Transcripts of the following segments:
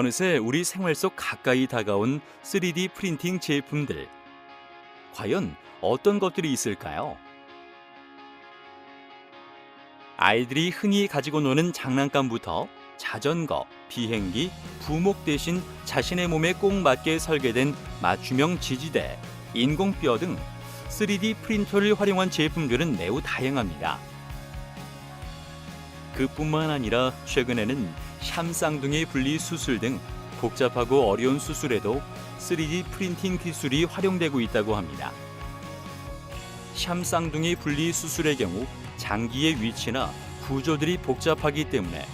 어느새 우리 생활 속 가까이 다가온 3D 프린팅 제품들. 과연 어떤 것들이 있을까요? 아이들이 흔히 가지고 노는 장난감부터 자전거, 비행기, 부목 대신 자신의 몸에 꼭 맞게 설계된 맞춤형 지지대, 인공뼈 등 3D 프린터를 활용한 제품들은 매우 다양합니다. 그뿐만 아니라 최근에는 샴쌍둥이 분리 수술 등 복잡하고 어려운 수술에도 3D 프린팅 기술이 활용되고 있다고 합니다. 샴쌍둥이 분리 수술의 경우 장기의 위치나 구조들이 복잡하기 때문에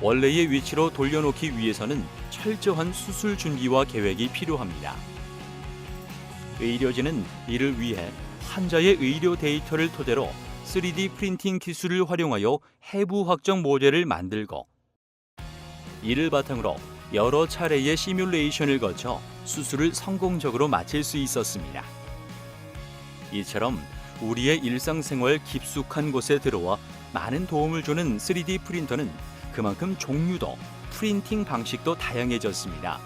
원래의 위치로 돌려놓기 위해서는 철저한 수술 준비와 계획이 필요합니다. 의료진은 이를 위해 환자의 의료 데이터를 토대로 3D 프린팅 기술을 활용하여 해부 확정 모델을 만들고 이를 바탕으로 여러 차례의 시뮬레이션을 거쳐 수술을 성공적으로 마칠 수 있었습니다. 이처럼 우리의 일상생활 깊숙한 곳에 들어와 많은 도움을 주는 3D 프린터는 그만큼 종류도 프린팅 방식도 다양해졌습니다.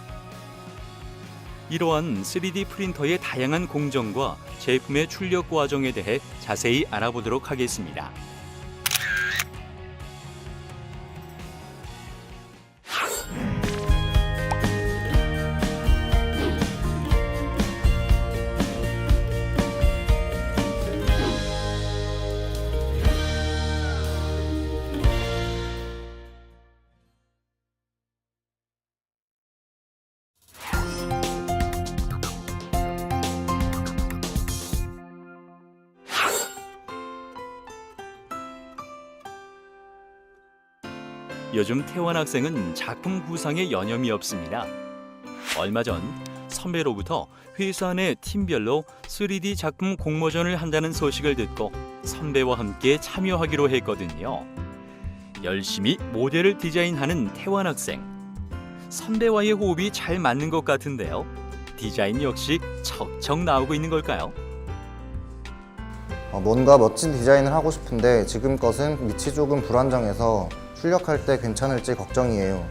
이러한 3D 프린터의 다양한 공정과 제품의 출력 과정에 대해 자세히 알아보도록 하겠습니다. 요즘 태원 학생은 작품 구상에 여념이 없습니다. 얼마 전 선배로부터 회사 내 팀별로 3D 작품 공모전을 한다는 소식을 듣고 선배와 함께 참여하기로 했거든요. 열심히 모델을 디자인하는 태원 학생. 선배와의 호흡이 잘 맞는 것 같은데요. 디자인 역시 척척 나오고 있는 걸까요? 어, 뭔가 멋진 디자인을 하고 싶은데 지금 것은 밑이 조금 불안정해서 출력할 때 괜찮을지 걱정이에요.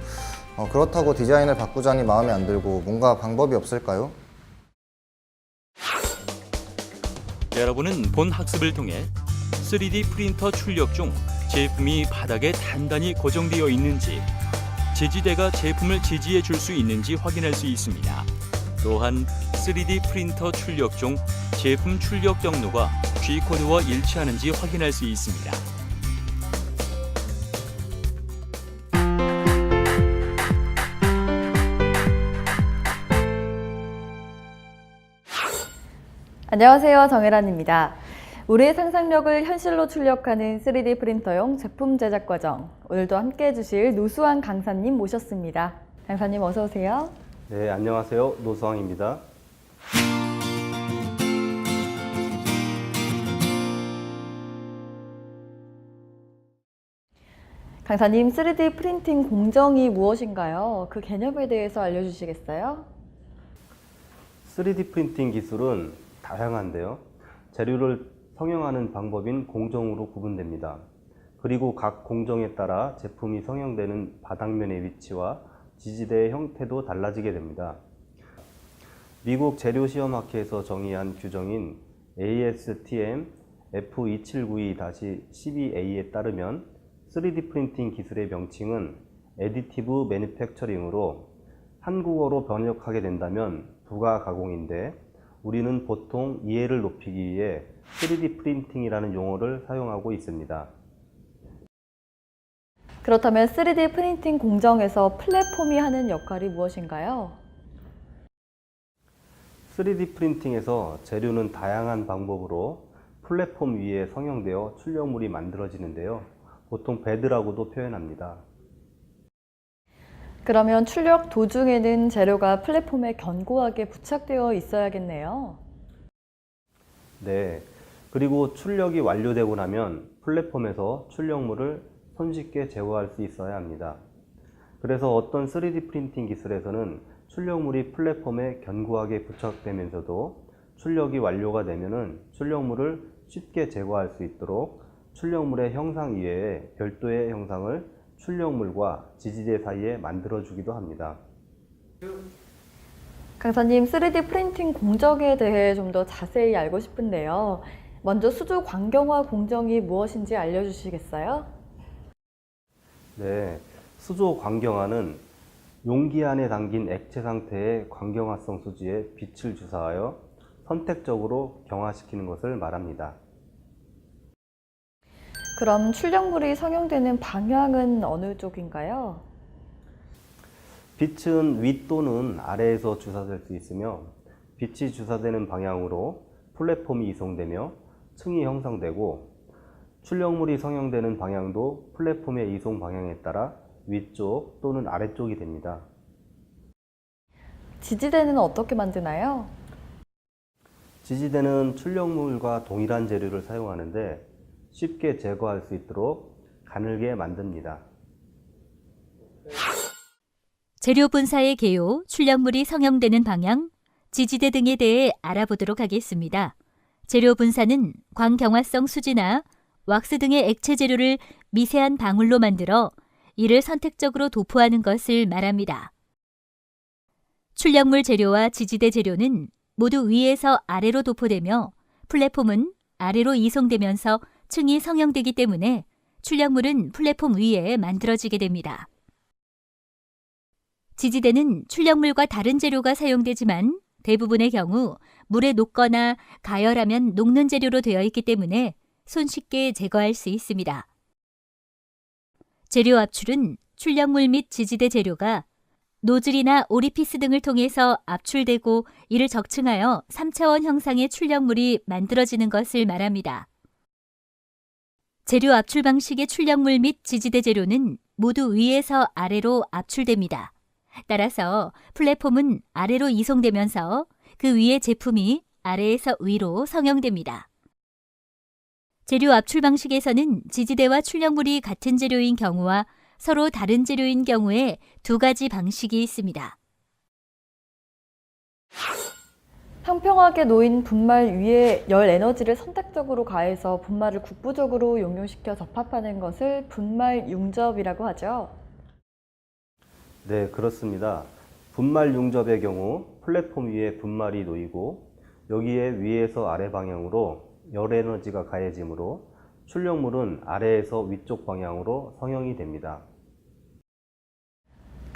어, 그렇다고 디자인을 바꾸자니 마음에 안 들고 뭔가 방법이 없을까요? 여러분은 본 학습을 통해 3D 프린터 출력 중 제품이 바닥에 단단히 고정되어 있는지, 지지대가 제품을 지지해 줄 수 있는지 확인할 수 있습니다. 또한 3D 프린터 출력 중 제품 출력 경로가 G코드와 일치하는지 확인할 수 있습니다. 안녕하세요. 정혜란입니다. 우리의 상상력을 현실로 출력하는 3D 프린터용 제품 제작 과정. 오늘도 함께 해주실 노수환 강사님 모셨습니다. 강사님 어서 오세요. 네, 안녕하세요. 노수왕입니다. 강사님 3D 프린팅 공정이 무엇인가요? 그 개념에 대해서 알려주시겠어요? 3D 프린팅 기술은 다양한데요. 재료를 성형하는 방법인 공정으로 구분됩니다. 그리고 각 공정에 따라 제품이 성형되는 바닥면의 위치와 지지대의 형태도 달라지게 됩니다. 미국 재료시험학회에서 정의한 규정인 ASTM F2792-12A에 따르면 3D 프린팅 기술의 명칭은 애디티브 매니팩처링으로 한국어로 번역하게 된다면 부가 가공인데 우리는 보통 이해를 높이기 위해 3D 프린팅이라는 용어를 사용하고 있습니다. 그렇다면 3D 프린팅 공정에서 플랫폼이 하는 역할이 무엇인가요? 3D 프린팅에서 재료는 다양한 방법으로 플랫폼 위에 성형되어 출력물이 만들어지는데요. 보통 베드라고도 표현합니다. 그러면 출력 도중에는 재료가 플랫폼에 견고하게 부착되어 있어야겠네요. 네. 그리고 출력이 완료되고 나면 플랫폼에서 출력물을 손쉽게 제거할 수 있어야 합니다. 그래서 어떤 3D 프린팅 기술에서는 출력물이 플랫폼에 견고하게 부착되면서도 출력이 완료가 되면은 출력물을 쉽게 제거할 수 있도록 출력물의 형상 이외에 별도의 형상을 출력물과 지지대 사이에 만들어 주기도 합니다. 강사님, 3D 프린팅 공정에 대해 좀 더 자세히 알고 싶은데요. 먼저 수조 광경화 공정이 무엇인지 알려주시겠어요? 네, 수조 광경화는 용기 안에 담긴 액체 상태의 광경화성 수지에 빛을 주사하여 선택적으로 경화시키는 것을 말합니다. 그럼 출력물이 성형되는 방향은 어느 쪽인가요? 빛은 위 또는 아래에서 주사될 수 있으며 빛이 주사되는 방향으로 플랫폼이 이송되며 층이 형성되고 출력물이 성형되는 방향도 플랫폼의 이송 방향에 따라 위쪽 또는 아래쪽이 됩니다. 지지대는 어떻게 만드나요? 지지대는 출력물과 동일한 재료를 사용하는데 쉽게 제거할 수 있도록 가늘게 만듭니다. 재료 분사의 개요, 출력물이 성형되는 방향, 지지대 등에 대해 알아보도록 하겠습니다. 재료 분사는 광경화성 수지나 왁스 등의 액체 재료를 미세한 방울로 만들어 이를 선택적으로 도포하는 것을 말합니다. 출력물 재료와 지지대 재료는 모두 위에서 아래로 도포되며 플랫폼은 아래로 이송되면서 층이 성형되기 때문에 출력물은 플랫폼 위에 만들어지게 됩니다. 지지대는 출력물과 다른 재료가 사용되지만 대부분의 경우 물에 녹거나 가열하면 녹는 재료로 되어 있기 때문에 손쉽게 제거할 수 있습니다. 재료 압출은 출력물 및 지지대 재료가 노즐이나 오리피스 등을 통해서 압출되고 이를 적층하여 3차원 형상의 출력물이 만들어지는 것을 말합니다. 재료 압출 방식의 출력물 및 지지대 재료는 모두 위에서 아래로 압출됩니다. 따라서 플랫폼은 아래로 이송되면서 그 위의 제품이 아래에서 위로 성형됩니다. 재료 압출 방식에서는 지지대와 출력물이 같은 재료인 경우와 서로 다른 재료인 경우에 두 가지 방식이 있습니다. 평평하게 놓인 분말 위에 열 에너지를 선택적으로 가해서 분말을 국부적으로 용융시켜 접합하는 것을 분말 융접이라고 하죠. 네, 그렇습니다. 분말 융접의 경우 플랫폼 위에 분말이 놓이고 여기에 위에서 아래 방향으로 열 에너지가 가해지므로 출력물은 아래에서 위쪽 방향으로 성형이 됩니다.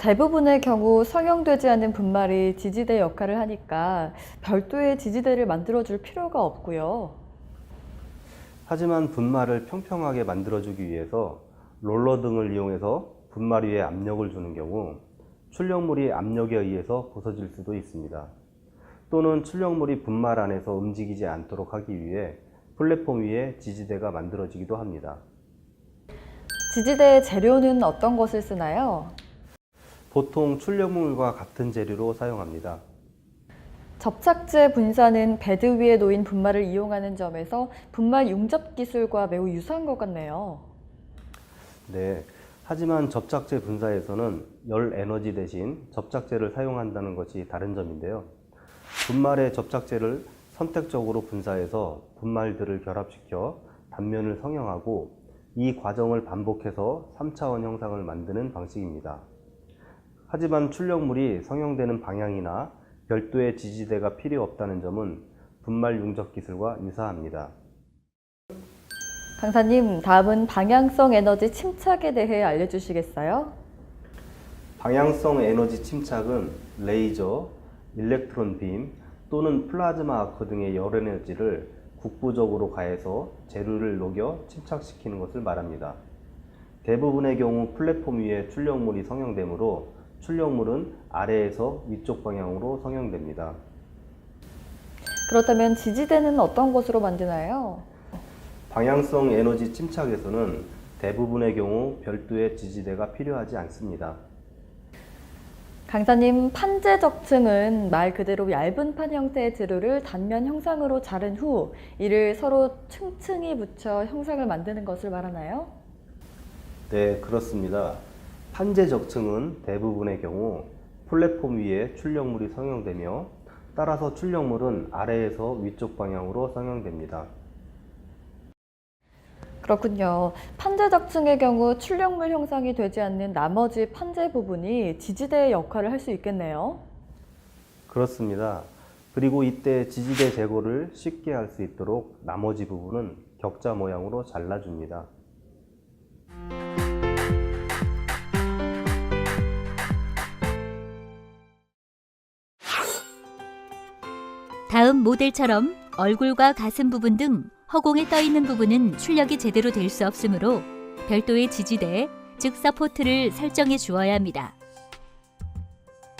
대부분의 경우 성형되지 않은 분말이 지지대 역할을 하니까 별도의 지지대를 만들어줄 필요가 없고요. 하지만 분말을 평평하게 만들어주기 위해서 롤러 등을 이용해서 분말 위에 압력을 주는 경우 출력물이 압력에 의해서 부서질 수도 있습니다. 또는 출력물이 분말 안에서 움직이지 않도록 하기 위해 플랫폼 위에 지지대가 만들어지기도 합니다. 지지대의 재료는 어떤 것을 쓰나요? 보통 출력물과 같은 재료로 사용합니다. 접착제 분사는 베드 위에 놓인 분말을 이용하는 점에서 분말 융접 기술과 매우 유사한 것 같네요. 네. 하지만 접착제 분사에서는 열 에너지 대신 접착제를 사용한다는 것이 다른 점인데요. 분말의 접착제를 선택적으로 분사해서 분말들을 결합시켜 단면을 성형하고 이 과정을 반복해서 3차원 형상을 만드는 방식입니다. 하지만 출력물이 성형되는 방향이나 별도의 지지대가 필요 없다는 점은 분말 융접 기술과 유사합니다. 강사님, 다음은 방향성 에너지 침착에 대해 알려주시겠어요? 방향성 에너지 침착은 레이저, 일렉트론 빔 또는 플라즈마 아크 등의 열 에너지를 국부적으로 가해서 재료를 녹여 침착시키는 것을 말합니다. 대부분의 경우 플랫폼 위에 출력물이 성형되므로 출력물은 아래에서 위쪽 방향으로 성형됩니다. 그렇다면 지지대는 어떤 것으로 만드나요? 방향성 에너지 침착에서는 대부분의 경우 별도의 지지대가 필요하지 않습니다. 강사님, 판재 적층은 말 그대로 얇은 판 형태의 재료를 단면 형상으로 자른 후 이를 서로 층층이 붙여 형상을 만드는 것을 말하나요? 네, 그렇습니다. 판재 적층은 대부분의 경우 플랫폼 위에 출력물이 성형되며 따라서 출력물은 아래에서 위쪽 방향으로 성형됩니다. 그렇군요. 판재 작층의 경우 출력물 형성이 되지 않는 나머지 판재 부분이 지지대의 역할을 할 수 있겠네요. 그렇습니다. 그리고 이때 지지대 제거를 쉽게 할 수 있도록 나머지 부분은 격자 모양으로 잘라줍니다. 다음 모델처럼 얼굴과 가슴 부분 등 허공에 떠 있는 부분은 출력이 제대로 될 수 없으므로 별도의 지지대, 즉 서포트를 설정해 주어야 합니다.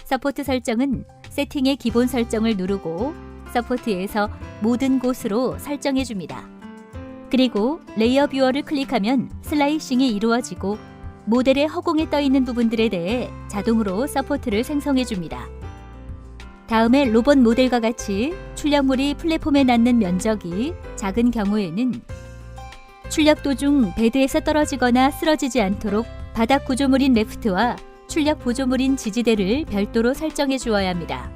서포트 설정은 세팅의 기본 설정을 누르고 서포트에서 모든 곳으로 설정해 줍니다. 그리고 레이어 뷰어를 클릭하면 슬라이싱이 이루어지고 모델의 허공에 떠 있는 부분들에 대해 자동으로 서포트를 생성해 줍니다. 다음에 로봇 모델과 같이 출력물이 플랫폼에 닿는 면적이 작은 경우에는 출력 도중 베드에서 떨어지거나 쓰러지지 않도록 바닥 구조물인 레프트와 출력 보조물인 지지대를 별도로 설정해 주어야 합니다.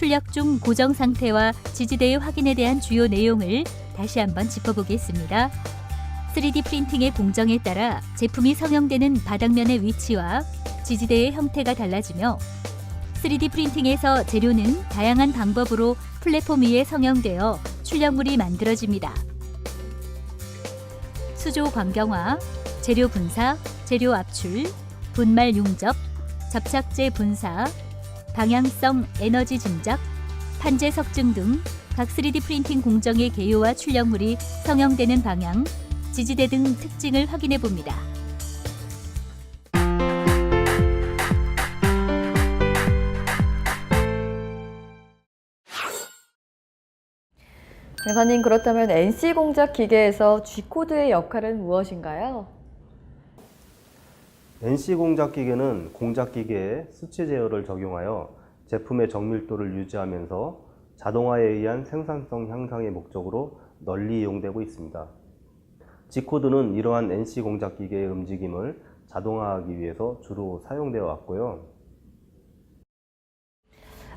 출력 중 고정 상태와 지지대의 확인에 대한 주요 내용을 다시 한번 짚어보겠습니다. 3D 프린팅의 공정에 따라 제품이 성형되는 바닥면의 위치와 지지대의 형태가 달라지며 3D 프린팅에서 재료는 다양한 방법으로 플랫폼 위에 성형되어 출력물이 만들어집니다. 수조 광경화, 재료 분사, 재료 압출, 분말 용접, 접착제 분사, 방향성 에너지 증작, 판재 석증 등 각 3D 프린팅 공정의 개요와 출력물이 성형되는 방향, 지지대 등 특징을 확인해 봅니다. 강사님 그렇다면 NC 공작 기계에서 G 코드의 역할은 무엇인가요? NC 공작 기계는 공작 기계에 수치 제어를 적용하여 제품의 정밀도를 유지하면서 자동화에 의한 생산성 향상의 목적으로 널리 이용되고 있습니다. G코드는 이러한 NC 공작 기계의 움직임을 자동화하기 위해서 주로 사용되어 왔고요.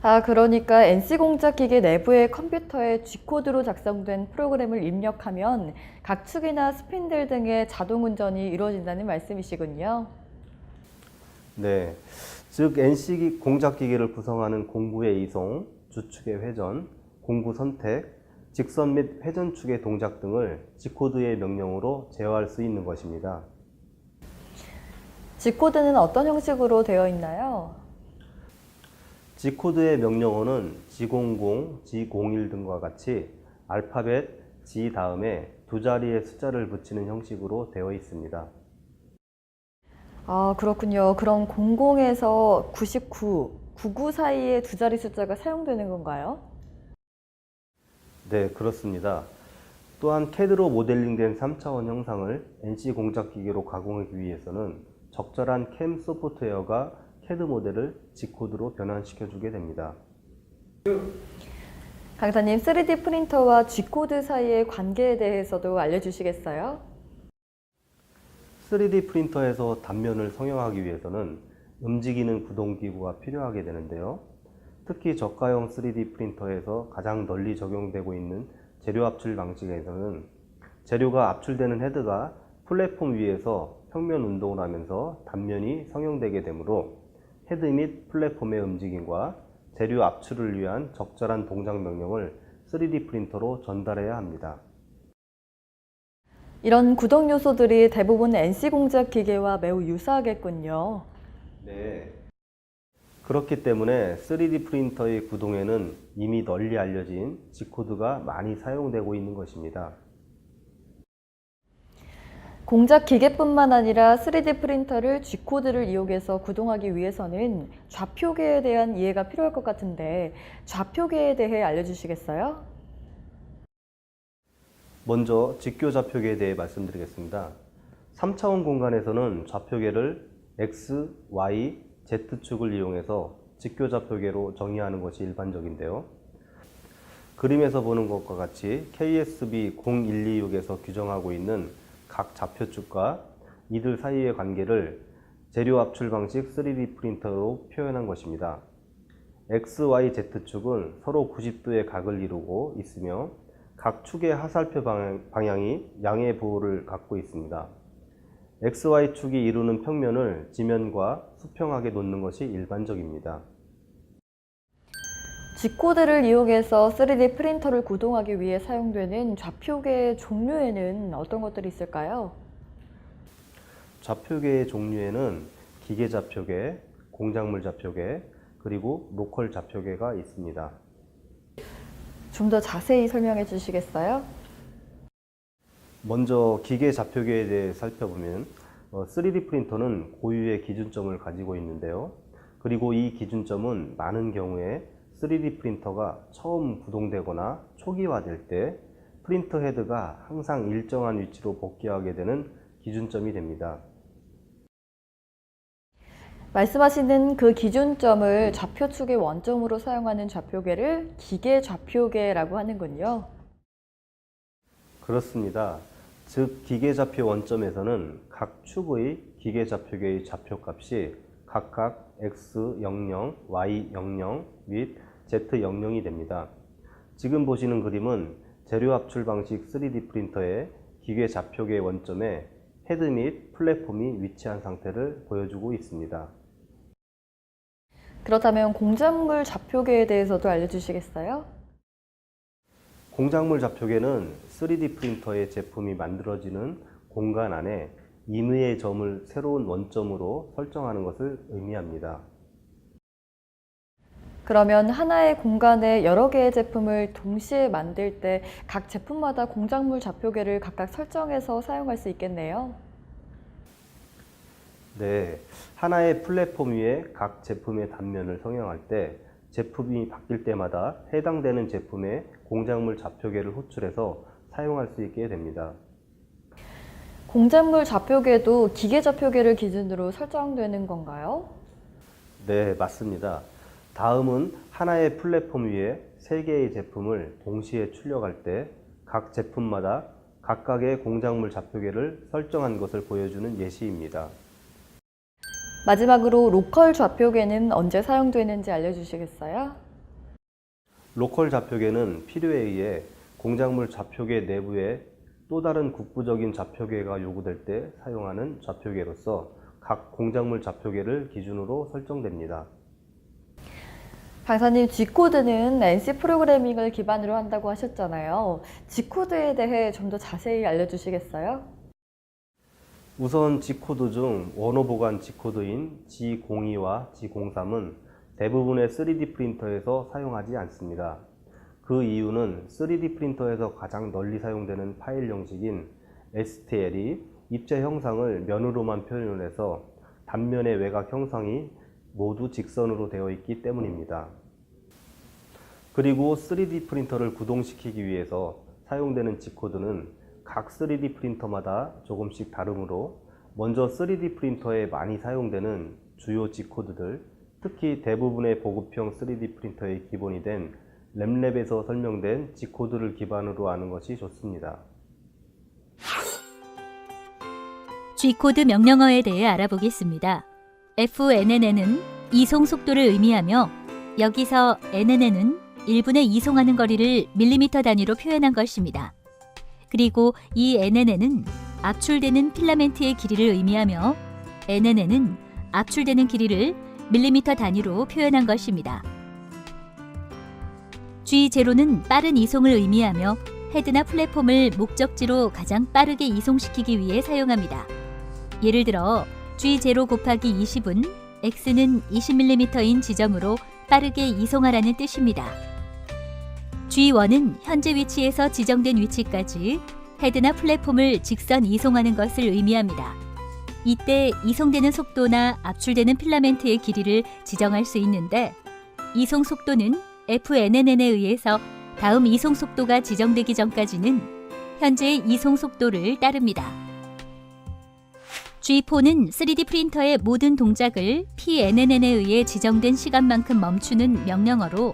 아, 그러니까 NC 공작 기계 내부의 컴퓨터에 G 코드로 작성된 프로그램을 입력하면 각 축이나 스핀들 등의 자동 운전이 이루어진다는 말씀이시군요. 네, 즉 NC 공작 기계를 구성하는 공구의 이송, 주축의 회전, 공구 선택, 직선 및 회전 축의 동작 등을 G코드의 명령으로 제어할 수 있는 것입니다. G 코드는 어떤 형식으로 되어 있나요? G코드의 명령어는 G00, G01 등과 같이 알파벳 G 다음에 두 자리의 숫자를 붙이는 형식으로 되어 있습니다. 아, 그렇군요. 그럼 00에서 99, 99 사이에 두 자리 숫자가 사용되는 건가요? 네, 그렇습니다. 또한 CAD로 모델링된 3차원 형상을 NC 공작 기계로 가공하기 위해서는 적절한 캠 소프트웨어가 CAD 모델을 G코드로 변환시켜 주게 됩니다. 강사님, 3D 프린터와 G 코드 사이의 관계에 대해서도 알려주시겠어요? 3D 프린터에서 단면을 성형하기 위해서는 움직이는 구동기구가 필요하게 되는데요. 특히 저가형 3D 프린터에서 가장 널리 적용되고 있는 재료 압출 방식에서는 재료가 압출되는 헤드가 플랫폼 위에서 평면 운동을 하면서 단면이 성형되게 되므로 헤드 및 플랫폼의 움직임과 재료 압출을 위한 적절한 동작 명령을 3D 프린터로 전달해야 합니다. 이런 구동 요소들이 대부분 NC 공작 기계와 매우 유사하겠군요. 네. 그렇기 때문에 3D 프린터의 구동에는 이미 널리 알려진 G코드가 많이 사용되고 있는 것입니다. 공작 기계뿐만 아니라 3D 프린터를 G 코드를 이용해서 구동하기 위해서는 좌표계에 대한 이해가 필요할 것 같은데 좌표계에 대해 알려주시겠어요? 먼저 직교 좌표계에 대해 말씀드리겠습니다. 3차원 공간에서는 좌표계를 X, Y, Z축을 이용해서 직교 좌표계로 정의하는 것이 일반적인데요. 그림에서 보는 것과 같이 KSB 0126에서 규정하고 있는 각 좌표축과 이들 사이의 관계를 재료 압출 방식 3D 프린터로 표현한 것입니다. X, Y, Z축은 서로 90도의 각을 이루고 있으며 각 축의 하살표 방향- 방향 이 양의 부호를 갖고 있습니다. XY축이 이루는 평면을 지면과 수평하게 놓는 것이 일반적입니다. G코드를 이용해서 3D 프린터를 구동하기 위해 사용되는 좌표계 종류에는 어떤 것들이 있을까요? 좌표계의 종류에는 기계 좌표계, 공작물 좌표계, 그리고 로컬 좌표계가 있습니다. 좀 더 자세히 설명해 주시겠어요? 먼저 기계 좌표계에 대해 살펴보면 어, 3D 프린터는 고유의 기준점을 가지고 있는데요. 그리고 이 기준점은 많은 경우에 3D 프린터가 처음 구동되거나 초기화될 때 프린터 헤드가 항상 일정한 위치로 복귀하게 되는 기준점이 됩니다. 말씀하시는 그 기준점을 좌표축의 원점으로 사용하는 좌표계를 기계 좌표계라고 하는군요. 그렇습니다. 즉 기계 좌표 원점에서는 각 축의 기계 좌표계의 좌표값이 각각 x00, y00 및 z00이 됩니다. 지금 보시는 그림은 재료 압출 방식 3D 프린터의 기계 좌표계 원점에 헤드 및 플랫폼이 위치한 상태를 보여주고 있습니다. 그렇다면 공작물 좌표계에 대해서도 알려주시겠어요? 공작물 좌표계는 3D 프린터의 제품이 만들어지는 공간 안에 임의의 점을 새로운 원점으로 설정하는 것을 의미합니다. 그러면 하나의 공간에 여러 개의 제품을 동시에 만들 때 각 제품마다 공작물 좌표계를 각각 설정해서 사용할 수 있겠네요. 네, 하나의 플랫폼 위에 각 제품의 단면을 성형할 때 제품이 바뀔 때마다 해당되는 제품의 공작물 좌표계를 호출해서 사용할 수 있게 됩니다. 공작물 좌표계도 기계 좌표계를 기준으로 설정되는 건가요? 네, 맞습니다. 다음은 하나의 플랫폼 위에 세 개의 제품을 동시에 출력할 때 각 제품마다 각각의 공작물 좌표계를 설정한 것을 보여주는 예시입니다. 마지막으로 로컬 좌표계는 언제 사용되는지 알려주시겠어요? 로컬 좌표계는 필요에 의해 공작물 좌표계 내부에 또 다른 국부적인 좌표계가 요구될 때 사용하는 좌표계로서 각 공작물 좌표계를 기준으로 설정됩니다. 강사님, G코드는 NC 프로그래밍을 기반으로 한다고 하셨잖아요. G코드에 대해 좀 더 자세히 알려주시겠어요? 우선 G코드 중 원호 보관 G코드인 G02와 G03은 대부분의 3D 프린터에서 사용하지 않습니다. 그 이유는 3D 프린터에서 가장 널리 사용되는 파일 형식인 STL이 입체 형상을 면으로만 표현을 해서 단면의 외곽 형상이 모두 직선으로 되어 있기 때문입니다. 그리고 3D 프린터를 구동시키기 위해서 사용되는 G코드는 각 3D 프린터마다 조금씩 다르므로 먼저 3D 프린터에 많이 사용되는 주요 G코드들, 특히 대부분의 보급형 3D 프린터의 기본이 된 램랩에서 설명된 G코드를 기반으로 하는 것이 좋습니다. G코드 명령어에 대해 알아보겠습니다. FNN은 이송 속도를 의미하며 여기서 NNN은 1분에 이송하는 거리를 밀리미터 단위로 표현한 것입니다. 그리고 이 NNN은 압출되는 필라멘트의 길이를 의미하며 NNN은 압출되는 길이를 밀리미터 단위로 표현한 것입니다. G0는 빠른 이송을 의미하며 헤드나 플랫폼을 목적지로 가장 빠르게 이송시키기 위해 사용합니다. 예를 들어 G0 곱하기 20은 X는 20mm인 지점으로 빠르게 이송하라는 뜻입니다. G1은 현재 위치에서 지정된 위치까지 헤드나 플랫폼을 직선 이송하는 것을 의미합니다. 이때 이송되는 속도나 압출되는 필라멘트의 길이를 지정할 수 있는데 이송 속도는 FNN에 의해서 다음 이송 속도가 지정되기 전까지는 현재의 이송 속도를 따릅니다. G4는 3D 프린터의 모든 동작을 PNN에 의해 지정된 시간만큼 멈추는 명령어로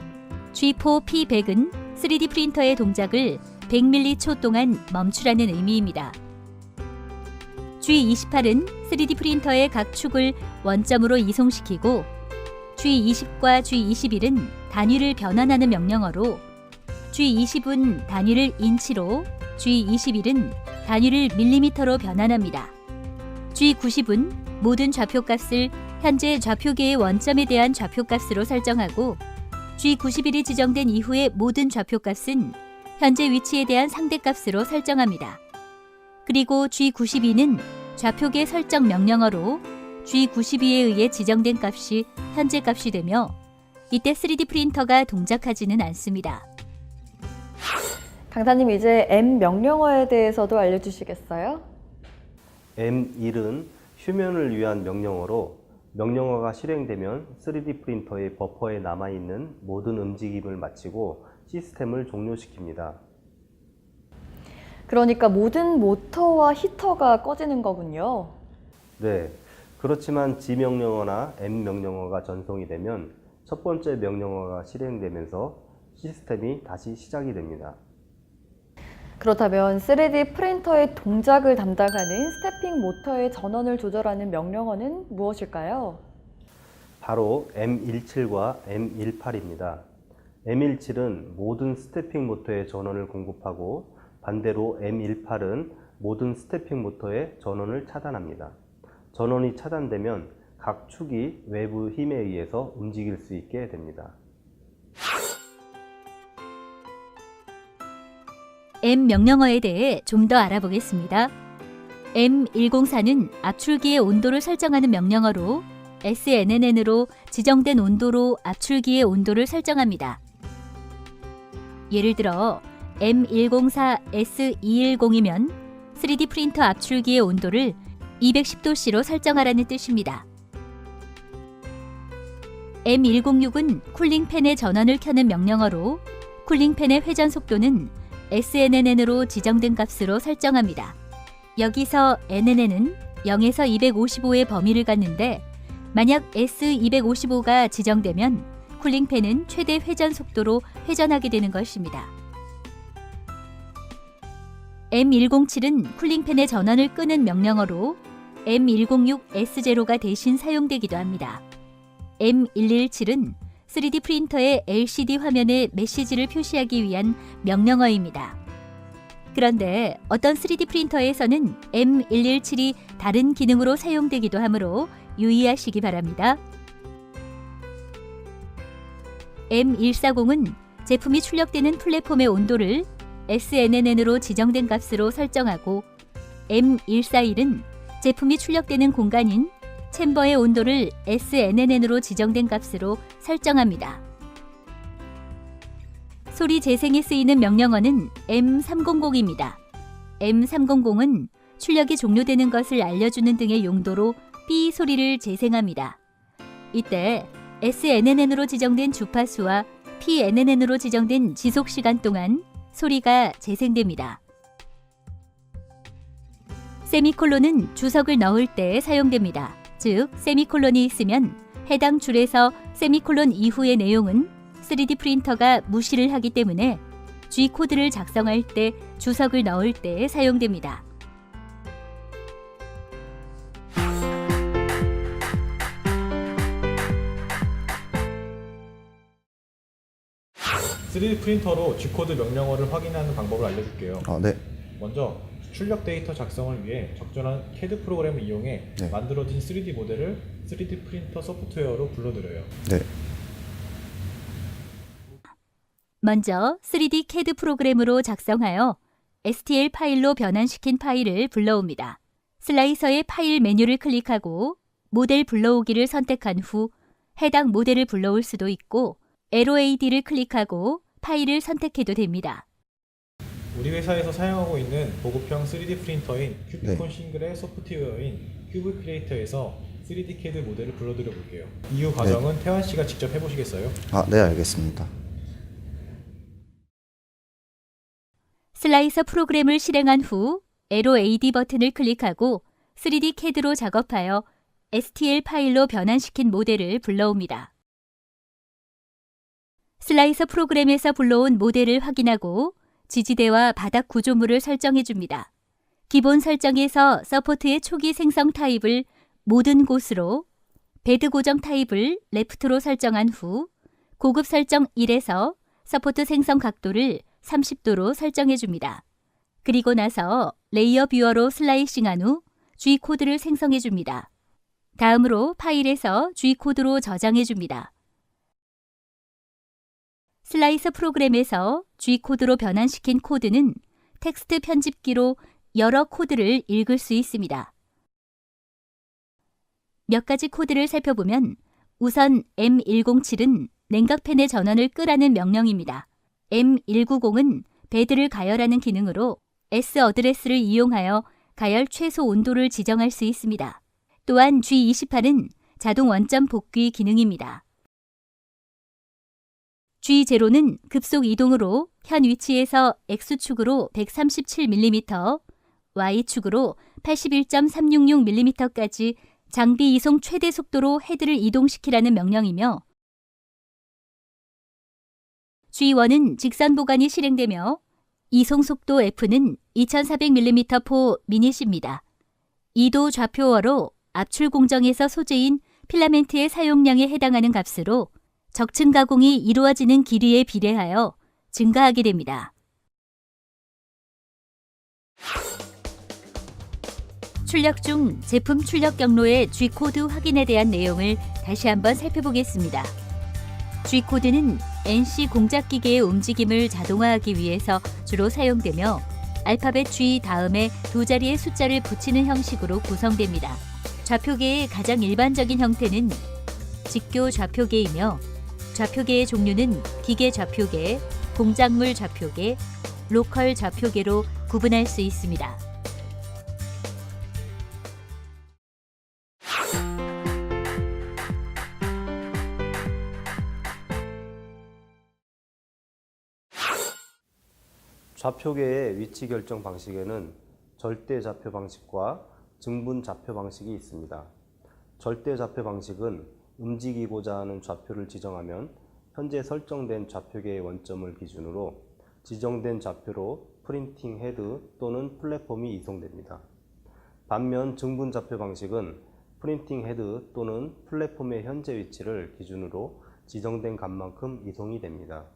G4 P100은 3D 프린터의 동작을 100m초 동안 멈추라는 의미입니다. G28은 3D 프린터의 각 축을 원점으로 이송시키고 G20과 G21은 단위를 변환하는 명령어로 G20은 단위를 인치로 G21은 단위를 밀리미터로 변환합니다. G90은 모든 좌표값을 현재 좌표계의 원점에 대한 좌표값으로 설정하고 G91이 지정된 이후의 모든 좌표값은 현재 위치에 대한 상대값으로 설정합니다. 그리고 G92는 좌표계 설정 명령어로 G92에 의해 지정된 값이 현재 값이 되며 이때 3D 프린터가 동작하지는 않습니다. 강사님 이제 M 명령어에 대해서도 알려주시겠어요? M1은 휴면을 위한 명령어로 명령어가 실행되면 3D 프린터의 버퍼에 남아있는 모든 움직임을 마치고 시스템을 종료시킵니다. 그러니까 모든 모터와 히터가 꺼지는 거군요. 네. 그렇지만 G 명령어나 M 명령어가 전송이 되면 첫 번째 명령어가 실행되면서 시스템이 다시 시작이 됩니다. 그렇다면 3D 프린터의 동작을 담당하는 스태핑 모터의 전원을 조절하는 명령어는 무엇일까요? 바로 M17과 M18입니다. M17은 모든 스태핑 모터의 전원을 공급하고 반대로 M18은 모든 스태핑 모터의 전원을 차단합니다. 전원이 차단되면 각 축이 외부 힘에 의해서 움직일 수 있게 됩니다. M 명령어에 대해 좀 더 알아보겠습니다. M104는 압출기의 온도를 설정하는 명령어로 SNN으로 지정된 온도로 압출기의 온도를 설정합니다. 예를 들어 M104S210이면 3D 프린터 압출기의 온도를 210도씨로 설정하라는 뜻입니다. M106은 쿨링팬의 전원을 켜는 명령어로 쿨링팬의 회전 속도는 SNN으로 지정된 값으로 설정합니다. 여기서 NNN은 0에서 255의 범위를 갖는데 만약 S255가 지정되면 쿨링팬은 최대 회전 속도로 회전하게 되는 것입니다. M107은 쿨링팬의 전원을 끄는 명령어로 M106S0가 대신 사용되기도 합니다. M117은 3D 프린터의 LCD 화면에 메시지를 표시하기 위한 명령어입니다. 그런데 어떤 3D 프린터에서는 M117이 다른 기능으로 사용되기도 하므로 유의하시기 바랍니다. M140은 제품이 출력되는 플랫폼의 온도를 SNN으로 지정된 값으로 설정하고 M141은 제품이 출력되는 공간인 챔버의 온도를 SNN으로 지정된 값으로 설정합니다. 소리 재생에 쓰이는 명령어는 M300입니다. M300은 출력이 종료되는 것을 알려주는 등의 용도로 B 소리를 재생합니다. 이때 SNN으로 지정된 주파수와 PNN으로 지정된 지속 시간 동안 소리가 재생됩니다. 세미콜론은 주석을 넣을 때 사용됩니다. 즉, 세미콜론이 있으면 해당 줄에서 세미콜론 이후의 내용은 3D 프린터가 무시를 하기 때문에 G 코드를 작성할 때 주석을 넣을 때 사용됩니다. 쓰 d 프린터로 G코드 명령어를 확인하는 방법을 알려줄게요. 아, 네. 먼저 출력 데이터 작성을 위해 적절한 CAD 프로그램을 이용해 네. 만들어진 3D 모델을 3D 프린터 소프트웨어로 불러들여요. 네. 먼저 3D CAD 프로그램으로 작성하여 STL 파일로 변환시킨 파일을 불러옵니다. 슬라이서의 파일 메뉴를 클릭하고 모델 불러오기를 선택한 후 해당 모델을 불러올 수도 있고 LOAD를 클릭하고 파일을 선택해도 됩니다. 우리 회사에서 사용하고 있는 보급형 3D 프린터인 큐비콘 네. 싱글의 소프트웨어인 큐브 크리에이터에서 3D CAD 모델을 불러들여 볼게요. 이후 과정은 태환 씨가 직접 해보시겠어요? 아, 네, 알겠습니다. 슬라이서 프로그램을 실행한 후 LOAD 버튼을 클릭하고 3D CAD로 작업하여 STL 파일로 변환시킨 모델을 불러옵니다. 슬라이서 프로그램에서 불러온 모델을 확인하고 지지대와 바닥 구조물을 설정해 줍니다. 기본 설정에서 서포트의 초기 생성 타입을 모든 곳으로, 베드 고정 타입을 레프트로 설정한 후 고급 설정 1에서 서포트 생성 각도를 30도로 설정해 줍니다. 그리고 나서 레이어 뷰어로 슬라이싱한 후 G 코드를 생성해 줍니다. 다음으로 파일에서 G 코드로 저장해 줍니다. 슬라이서 프로그램에서 G 코드로 변환시킨 코드는 텍스트 편집기로 여러 코드를 읽을 수 있습니다. 몇 가지 코드를 살펴보면 우선 M107은 냉각팬의 전원을 끄라는 명령입니다. M190은 배드를 가열하는 기능으로 S 어드레스를 이용하여 가열 최소 온도를 지정할 수 있습니다. 또한 G28은 자동 원점 복귀 기능입니다. G0는 급속 이동으로 현 위치에서 X축으로 137mm, Y축으로 81.366mm까지 장비 이송 최대 속도로 헤드를 이동시키라는 명령이며 G1은 직선 보관이 실행되며 이송 속도 F는 2400mm 포 미닛입니다. 2도 좌표어로 압출 공정에서 소재인 필라멘트의 사용량에 해당하는 값으로 적층 가공이 이루어지는 길이에 비례하여 증가하게 됩니다. 출력 중 제품 출력 경로의 G코드 확인에 대한 내용을 다시 한번 살펴보겠습니다. G코드는 NC 공작 기계의 움직임을 자동화하기 위해서 주로 사용되며 알파벳 G 다음에 두 자리의 숫자를 붙이는 형식으로 구성됩니다. 좌표계의 가장 일반적인 형태는 직교 좌표계이며 좌표계의 종류는 기계 좌표계, 공작물 좌표계, 로컬 좌표계로 구분할 수 있습니다. 좌표계의 위치 결정 방식에는 절대 좌표 방식과 증분 좌표 방식이 있습니다. 절대 좌표 방식은 움직이고자 하는 좌표를 지정하면 현재 설정된 좌표계의 원점을 기준으로 지정된 좌표로 프린팅 헤드 또는 플랫폼이 이송됩니다. 반면 증분 좌표 방식은 프린팅 헤드 또는 플랫폼의 현재 위치를 기준으로 지정된 값만큼 이송이 됩니다.